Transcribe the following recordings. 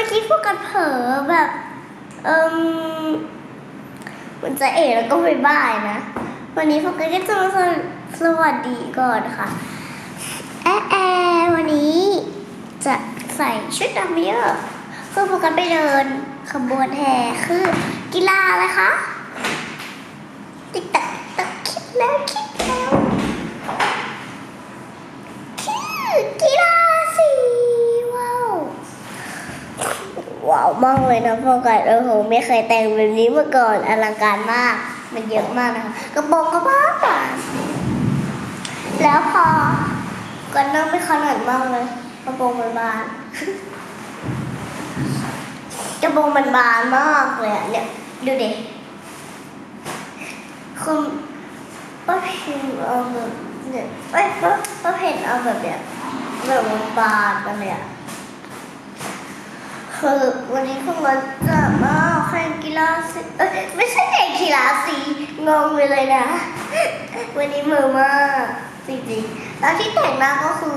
มื่อกี้พวกกันเผลอแบบเอิมมันจะเอ๋แล้วก็ไปบ่ายนะ วันนี้พวกกันก็จะมาสสวัสดีก่อนค่ะ แอะแอะวันนี้จะใส่ชุดดำเยอะเพื่อพวกกันไปเดินขบวนแห่คือกีฬาอะไรคะ ติ๊กตักตักคิดแล้วคิดแล้วคือกีฬาสีว้าว ว้าวมากเลยนะพวกกันโอ้โหไม่เคยแต่งแบบนี้มาก่อนอลังการมาก มันเยอะมากนะคะกระโปรงก็บ้าป่ะแล้วพอก็นั่งไม่ขนาดมากเลยกระโปรงมันบานกระโปรงมันบานมากเลยอะเนี่ยดูดิคือป้าพิมเอาแบบเนี่ยเอ้ยป้าป้าเพนเอาแบบเนี้ยแบบมันบานกันเลยอะ คือวันนี้พวกเราจะมาแข่งกีฬาสีเอ้ยไม่ใช่แข่งกีฬาสีงงไปเลยนะ วันนี้มือมากจริงๆแล้วที่แต่งหน้าก็คือ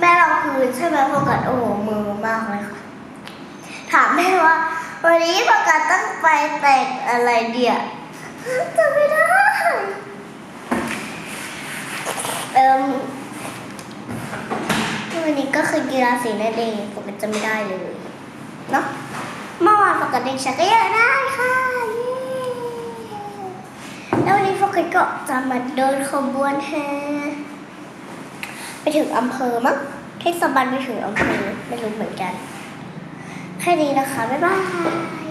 แม่เราคืนใช่ไหมพวกกันโอ้โหมือมากเลยค่ะถามแม่ว่า วันนี้พวกกันต้องไปแต่งอะไรเดียจำไม่ได้เอิมวันนี้ก็คือกีฬาสีนั่นเองผมก็จะไม่ได้เลย เนาะเมื่อวานปกติฉันก็เยากได้ค่ะเย้แล้ววันนี้โฟกัสก็จะมาเดินขบวนแห่ไปถึงอำเภอมั้งเทศบาลไปถึงอำเภอไม่รู้เหมือนกัน แค่นี้นะคะ บ๊ายบาย